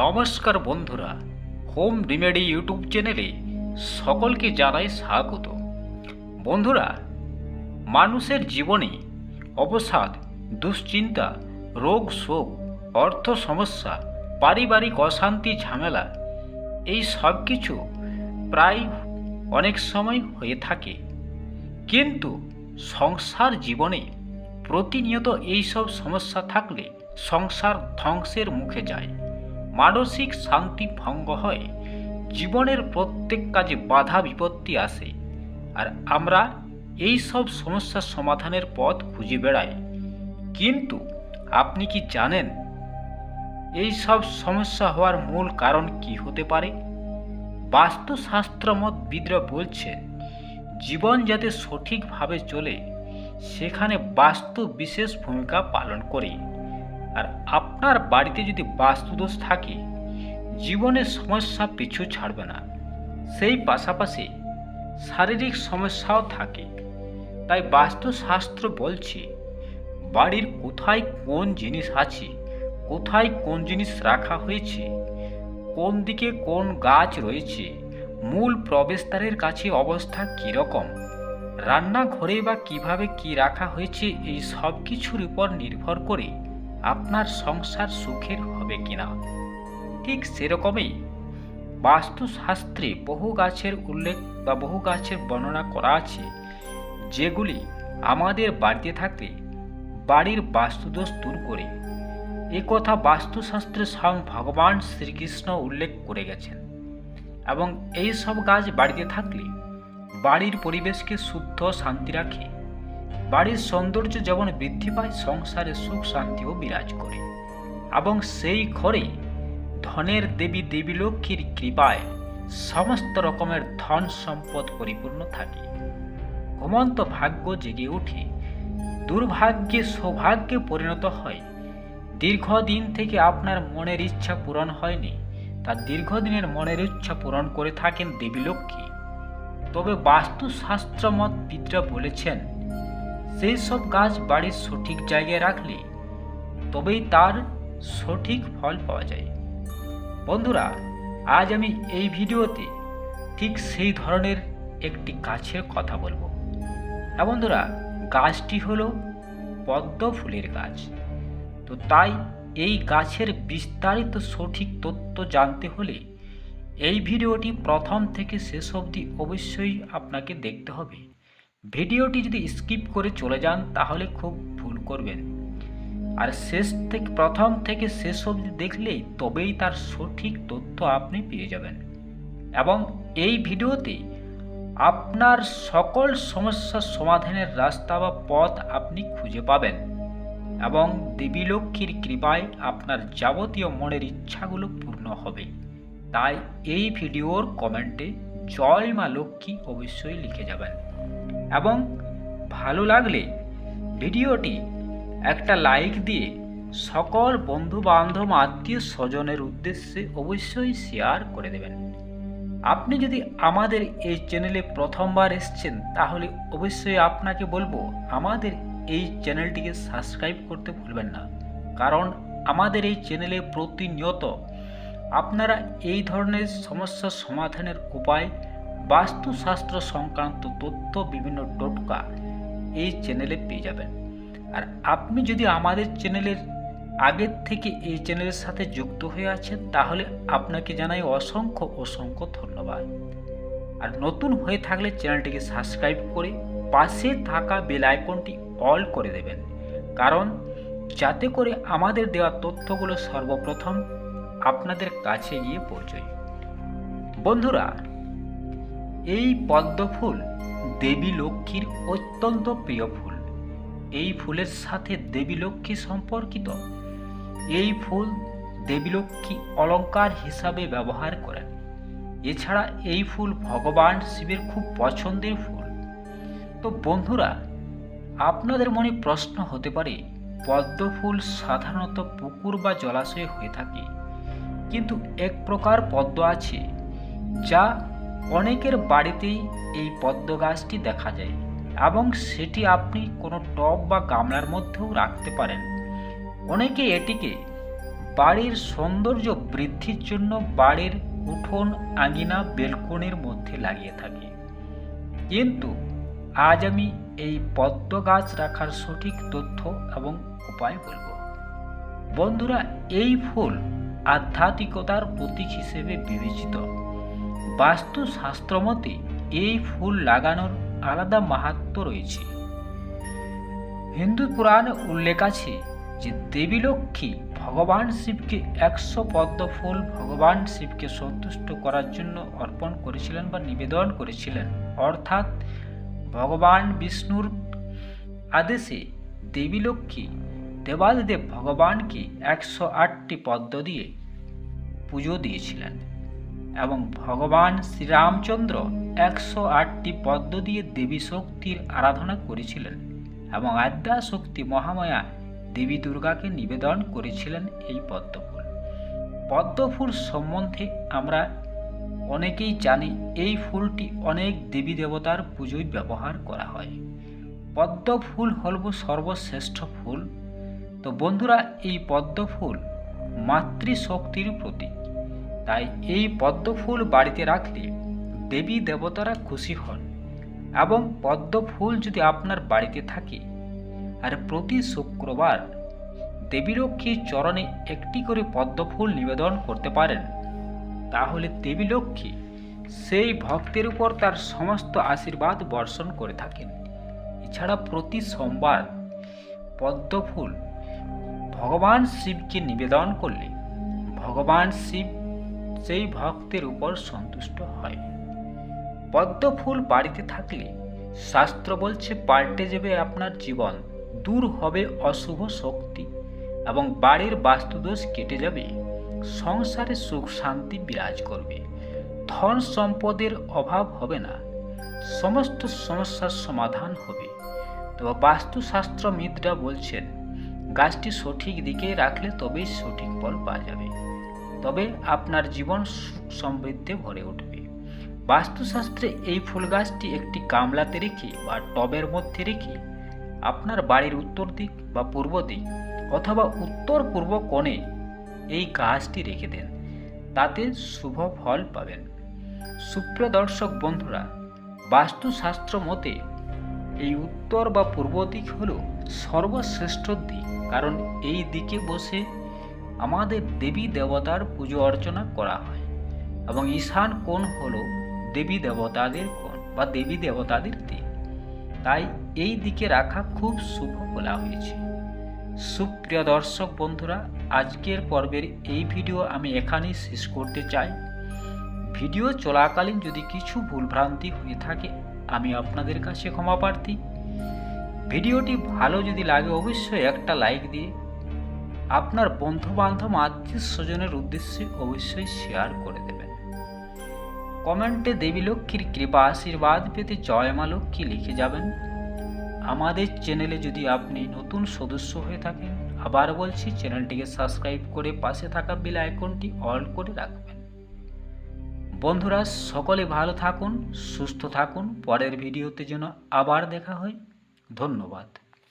নমস্কার বন্ধুরা, home remedy YouTube চ্যানেলে সকলকে জানাই স্বাগত। বন্ধুরা, মানুষের জীবনে অবসাদ, দুশ্চিন্তা, রোগ, শোক, অর্থ সমস্যা, পারিবারিক অশান্তি, ঝামেলা, এই সব কিছু প্রায় অনেক সময় হয়ে থাকে। কিন্তু সংসার জীবনে প্রতিনিয়ত এইসব সমস্যা থাকলে সংসার ধ্বংসের মুখে যায়। মানসিক শান্তি ভঙ্গ হয়। জীবনের প্রত্যেক কাজে বাধা বিপত্তি আসে। আর আমরা এই সব সমস্যার সমাধানের পথ খুঁজে বেড়াই। কিন্তু আপনি কি জানেন এই সব সমস্যা হওয়ার মূল কারণ কি হতে পারে? বাস্তুশাস্ত্রমত বিদরা বলছেন, জীবন যাতে সঠিকভাবে চলে, সেখানে বাস্তু বিশেষ ভূমিকা পালন করে। আর আপনার বাড়িতে যদি বাস্তুদোষ থাকে, জীবনের সমস্যা পিছু ছাড়বে না। সেই পাশাপাশি শারীরিক সমস্যাও থাকে। তাই বাস্তুশাস্ত্র বলছে, বাড়ির কোথায় কোন জিনিস আছে, কোথায় কোন জিনিস রাখা হয়েছে, কোন দিকে কোন গাছ রয়েছে, মূল প্রবেশদ্বারের কাছে অবস্থা কীরকম, রান্নাঘরে বা কীভাবে কি রাখা হয়েছে, এই সব কিছুর উপর নির্ভর করে আপনার সংসার সুখের হবে কিনা? ঠিক সেরকমই বাস্তুশাস্ত্রে বহু গাছের উল্লেখ বা বহু গাছের বর্ণনা করা আছে, যেগুলি আমাদের বাড়িতে থাকলে বাড়ির বাস্তুদোষ দূর করে। এ কথা বাস্তুশাস্ত্রে স্বয়ং ভগবান শ্রীকৃষ্ণ উল্লেখ করে গেছেন। এবং এই সব গাছ বাড়িতে থাকলে বাড়ির পরিবেশকে শুদ্ধ শান্তি রাখে। বাড়ির সৌন্দর্য যেমন বৃদ্ধি পায়, সংসারে সুখ শান্তিও বিরাজ করে। এবং সেই ঘরে ধনের দেবী দেবী লক্ষ্মীর কৃপায় সমস্ত রকমের ধন সম্পদ পরিপূর্ণ থাকে। ঘুমন্ত ভাগ্য জেগে ওঠে। দুর্ভাগ্যে সৌভাগ্যে পরিণত হয়। দীর্ঘদিন থেকে আপনার মনের ইচ্ছা পূরণ হয়নি। তা দীর্ঘদিনের মনের ইচ্ছা পূরণ করে থাকেন দেবী লক্ষ্মী। তবে বাস্তুশাস্ত্রমত বিদরা বলেছেন সেই সব গাছ বাড়ির সঠিক জায়গায় রাখলে তবেই তার সঠিক ফল পাওয়া যায়। বন্ধুরা, আজ আমি এই ভিডিওতে ঠিক সেই ধরনের একটি গাছের কথা বলব। হ্যাঁ বন্ধুরা, গাছটি হলো পদ্ম ফুলের গাছ। তো তাই এই গাছের বিস্তারিত সঠিক তথ্য জানতে হলে এই ভিডিওটি প্রথম থেকে শেষ অবধি অবশ্যই আপনাকে দেখতে হবে। ভিডিওটি যদি স্কিপ করে চলে যান, তাহলে খুব ভুল করবেন। আর শেষ থেকে, প্রথম থেকে শেষ অবধি দেখলেই তবেই তার সঠিক তথ্য আপনি পেয়ে যাবেন। এবং এই ভিডিওতে আপনার সকল সমস্যার সমাধানের রাস্তা বা পথ আপনি খুঁজে পাবেন। এবং দেবী লক্ষ্মীর কৃপায় আপনার যাবতীয় মনের ইচ্ছাগুলো পূর্ণ হবে। তাই এই ভিডিওর কমেন্টে জয় মা লক্ষ্মী অবশ্যই লিখে যাবেন। এবং ভালো লাগলে ভিডিওটি একটা লাইক দিয়ে সকল বন্ধু বান্ধব আত্মীয় স্বজনের উদ্দেশ্যে অবশ্যই শেয়ার করে দেবেন। আপনি যদি আমাদের এই চ্যানেলে প্রথমবার এসছেন, তাহলে অবশ্যই আপনাকে বলব, আমাদের এই চ্যানেলটিকে সাবস্ক্রাইব করতে ভুলবেন না। কারণ আমাদের এই চ্যানেলে প্রতিনিয়ত আপনারা এই ধরনের সমস্যা সমাধানের উপায় বাস্তুশাস্ত্র সংক্রান্ত তথ্য বিভিন্ন টোটকা এই চ্যানেলে পেয়ে যাবেন। আর আপনি যদি আমাদের চ্যানেলের আগের থেকে এই চ্যানেলের সাথে যুক্ত হয়ে আছেন, তাহলে আপনাকে জানাই অসংখ্য অসংখ্য ধন্যবাদ। আর নতুন হয়ে থাকলে চ্যানেলটিকে সাবস্ক্রাইব করে পাশে থাকা বেল আইকনটি অল করে দেবেন। কারণ যাতে করে আমাদের দেওয়া তথ্যগুলো সর্বপ্রথম আপনাদের কাছে গিয়ে পৌঁছয়। বন্ধুরা এই পদ্ম ফুল দেবী লক্ষ্মীর অত্যন্ত প্রিয় ফুল। এই ফুলের সাথে দেবী লক্ষ্মী সম্পর্কিত। এই ফুল দেবী লক্ষ্মী অলঙ্কার হিসাবে ব্যবহার করেন। এছাড়া এই ফুল ভগবান শিবের খুব পছন্দের ফুল। তো বন্ধুরা, আপনাদের মনে প্রশ্ন হতে পারে পদ্ম ফুল সাধারণত পুকুর বা জলাশয়ে হয়ে থাকে। কিন্তু এক প্রকার পদ্ম আছে, যা অনেকের বাড়িতেই এই পদ্ম গাছটি দেখা যায় এবং সেটি আপনি কোনো টব বা গামলার মধ্যেও রাখতে পারেন। অনেকে এটিকে বাড়ির সৌন্দর্য বৃদ্ধির জন্য বাড়ির উঠোন, আঙিনা, বেলকনির মধ্যে লাগিয়ে থাকে। কিন্তু আজ আমি এই পদ্ম গাছ রাখার সঠিক তথ্য এবং উপায় বলব। বন্ধুরা, এই ফুল আধ্যাত্মিকতার প্রতীক হিসেবে বিবেচিত। বাস্তুশাস্ত্র মতে এই ফুল লাগানোর আলাদা মাহাত্ম রয়েছে। হিন্দু পুরাণে উল্লেখ আছে যে দেবী লক্ষ্মী ভগবান শিবকে একশো পদ্ম ফুল ভগবান শিবকে সন্তুষ্ট করার জন্য অর্পণ করেছিলেন বা নিবেদন করেছিলেন। অর্থাৎ ভগবান বিষ্ণুর আদেশে দেবী লক্ষ্মী দেবাদিদেব ভগবানকে একশো আটটি পদ্ম দিয়ে পুজো দিয়েছিলেন। এবং ভগবান শ্রীরামচন্দ্র একশো আটটি পদ্ম দিয়ে দেবী শক্তির আরাধনা করেছিলেন এবং আদ্যা শক্তি মহামায়া দেবী দুর্গাকে নিবেদন করেছিলেন এই পদ্মফুল। পদ্মফুল সম্বন্ধে আমরা অনেকেই জানি এই ফুলটি অনেক দেবী দেবতার পুজোয় ব্যবহার করা হয়। পদ্ম ফুল হল সর্বশ্রেষ্ঠ ফুল। তো বন্ধুরা, এই পদ্ম ফুল মাতৃশক্তির প্রতীক। তাই এই পদ্ম ফুল বাড়িতে রাখলে দেবী দেবতারা খুশি হন এবং পদ্ম ফুল যদি আপনার বাড়িতে থাকে আর প্রতি শুক্রবার দেবীলক্ষ্মীর চরণে একটি করে পদ্ম ফুল নিবেদন করতে পারেন, তাহলে দেবীলক্ষ্মী সেই ভক্তের উপর তার সমস্ত আশীর্বাদ বর্ষণ করে থাকেন। এছাড়া প্রতি সোমবার পদ্ম ফুল ভগবান শিবকে নিবেদন করলে ভগবান শিব সেই ভক্তের উপর সন্তুষ্ট হয়। পদ্ম ফুল বাড়িতে থাকলে শাস্ত্র বলছে, পাল্টে যাবে আপনার জীবন, দূর হবে অশুভ শক্তি এবং বাড়ির বাস্তুদোষ কেটে যাবে, সংসারে সুখ শান্তি বিরাজ করবে। ধন সম্পদের অভাব হবে না, সমস্ত সমস্যার সমাধান হবে। তবে বাস্তুশাস্ত্র মিতরা বলছেন, গাছটি সঠিক দিকে রাখলে তবেই সঠিক ফল পাওয়া যাবে। তবে আপনার জীবন সমৃদ্ধে ভরে উঠবে। বাস্তুশাস্ত্রে এই ফুল গাছটি একটি গামলাতে রেখে বা টবের মধ্যে রেখে আপনার বাড়ির উত্তর দিক বা পূর্ব দিক অথবা উত্তর পূর্ব কোণে এই গাছটি রেখে দেন। তাতে শুভ ফল পাবেন। সুপ্রিয় দর্শক বন্ধুরা, বাস্তুশাস্ত্র মতে এই উত্তর বা পূর্ব দিক হল সর্বশ্রেষ্ঠ দিক। কারণ এই দিকে বসে আমাদের দেবী দেবতার পুজো অর্চনা করা হয়। এবং ঈশান কোণ হল দেবী দেবতাদের কোণ বা দেবী দেবতাদের দিক। তাই এই দিকে রাখা খুব শুভ বলা হয়েছে। সুপ্রিয় দর্শক বন্ধুরা, আজকের পর্বের এই ভিডিও আমি এখানেই শেষ করতে চাই। ভিডিও চলাকালীন যদি কিছু ভুলভ্রান্তি হয়ে থাকে, আমি আপনাদের কাছে ক্ষমা প্রার্থী। ভিডিওটি ভালো যদি লাগে, অবশ্যই একটা লাইক দিয়ে আপনার বন্ধু বান্ধব আত্মীয় স্বজনের উদ্দেশ্যে অবশ্যই শেয়ার করে দেবেন। কমেন্টে দেবী লক্ষ্মীর কৃপা আশীর্বাদ পেতে জয় মা লক্ষ্মী লিখে যাবেন। আমাদের চ্যানেলে যদি আপনি নতুন সদস্য হয়ে থাকেন, আবার বলছি চ্যানেলটিকে সাবস্ক্রাইব করে পাশে থাকা বেল আইকনটি অল করে রাখবেন। বন্ধুরা, সকলে ভালো থাকুন, সুস্থ থাকুন। পরের ভিডিওতে যেন আবার দেখা হয়। ধন্যবাদ।